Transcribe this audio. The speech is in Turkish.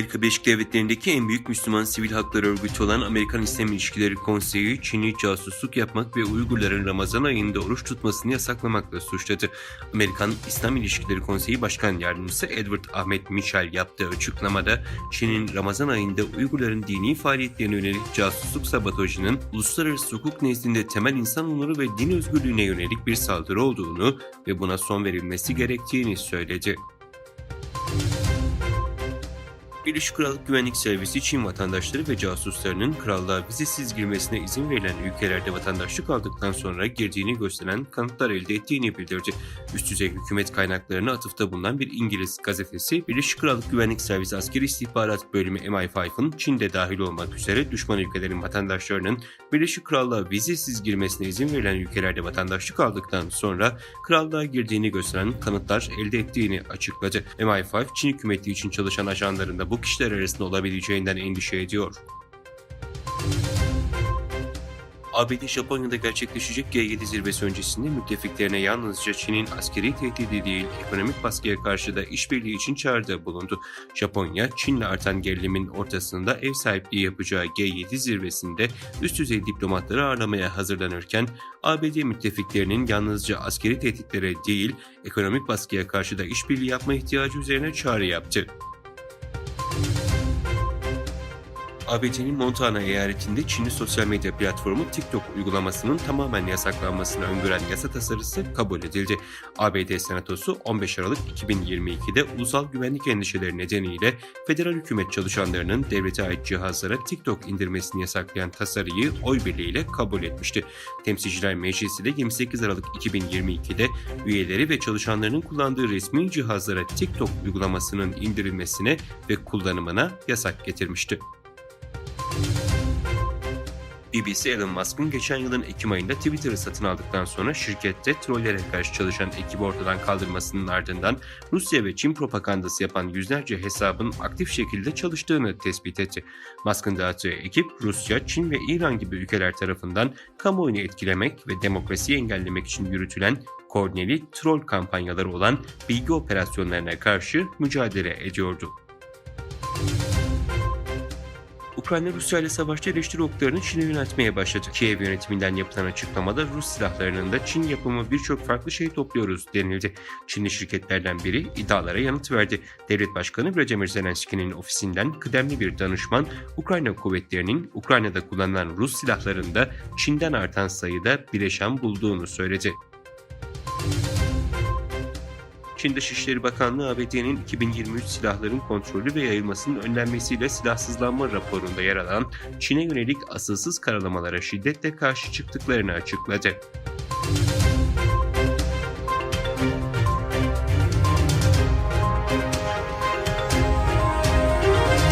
Amerika Birleşik Devletleri'ndeki en büyük Müslüman sivil hakları örgütü olan Amerikan İslam İlişkileri Konseyi, Çin'i casusluk yapmak ve Uygurların Ramazan ayında oruç tutmasını yasaklamakla suçladı. Amerikan İslam İlişkileri Konseyi Başkan Yardımcısı Edward Ahmet Mitchell yaptığı açıklamada, Çin'in Ramazan ayında Uygurların dini faaliyetlerine yönelik casusluk sabotajının uluslararası hukuk nezdinde temel insan onuru ve din özgürlüğüne yönelik bir saldırı olduğunu ve buna son verilmesi gerektiğini söyledi. Birleşik Krallık Güvenlik Servisi Çin vatandaşları ve casuslarının krallığa vizesiz girmesine izin verilen ülkelerde vatandaşlık aldıktan sonra girdiğini gösteren kanıtlar elde ettiğini bildirdi. Üst düzey hükümet kaynaklarına atıfta bulunan bir İngiliz gazetesi, Birleşik Krallık Güvenlik Servisi Askeri İstihbarat Bölümü MI5'ın Çin'de dahil olmak üzere düşman ülkelerin vatandaşlarının Birleşik Krallığa vizesiz girmesine izin verilen ülkelerde vatandaşlık aldıktan sonra krallığa girdiğini gösteren kanıtlar elde ettiğini açıkladı. MI5, Çin hükümeti için çalışan ajanlarında bu kişiler arasında olabileceğinden endişe ediyor. ABD Japonya'da gerçekleşecek G7 zirvesi öncesinde müttefiklerine yalnızca Çin'in askeri tehdidi değil, ekonomik baskıya karşı da işbirliği için çağrıda bulundu. Japonya, Çin'le artan gerilimin ortasında ev sahipliği yapacağı G7 zirvesinde üst düzey diplomatları ağırlamaya hazırlanırken, ABD müttefiklerinin yalnızca askeri tehditlere değil, ekonomik baskıya karşı da işbirliği yapma ihtiyacı üzerine çağrı yaptı. ABD'nin Montana eyaletinde Çinli sosyal medya platformu TikTok uygulamasının tamamen yasaklanmasını öngören yasa tasarısı kabul edildi. ABD Senatosu 15 Aralık 2022'de ulusal güvenlik endişeleri nedeniyle federal hükümet çalışanlarının devlete ait cihazlara TikTok indirmesini yasaklayan tasarıyı oy birliğiyle kabul etmişti. Temsilciler Meclisi de 28 Aralık 2022'de üyeleri ve çalışanlarının kullandığı resmi cihazlara TikTok uygulamasının indirilmesine ve kullanımına yasak getirmişti. BBC Elon Musk'ın geçen yılın Ekim ayında Twitter'ı satın aldıktan sonra şirkette trollere karşı çalışan ekibi ortadan kaldırmasının ardından Rusya ve Çin propagandası yapan yüzlerce hesabın aktif şekilde çalıştığını tespit etti. Musk'ın dağıttığı ekip Rusya, Çin ve İran gibi ülkeler tarafından kamuoyunu etkilemek ve demokrasiyi engellemek için yürütülen koordineli troll kampanyaları olan bilgi operasyonlarına karşı mücadele ediyordu. Ukrayna Rusya ile savaşta eleştiri oklarını Çin'e yöneltmeye başladı. Kiev yönetiminden yapılan açıklamada Rus silahlarının da Çin yapımı birçok farklı şey topluyoruz denildi. Çinli şirketlerden biri iddialara yanıt verdi. Devlet Başkanı Vladimir Zelenski'nin ofisinden kıdemli bir danışman Ukrayna kuvvetlerinin Ukrayna'da kullanılan Rus silahlarında Çin'den artan sayıda bileşen bulduğunu söyledi. Çin Dışişleri Bakanlığı ABD'nin 2023 silahların kontrolü ve yayılmasının önlenmesiyle silahsızlanma raporunda yer alan Çin'e yönelik asılsız karalamalara şiddetle karşı çıktıklarını açıkladı.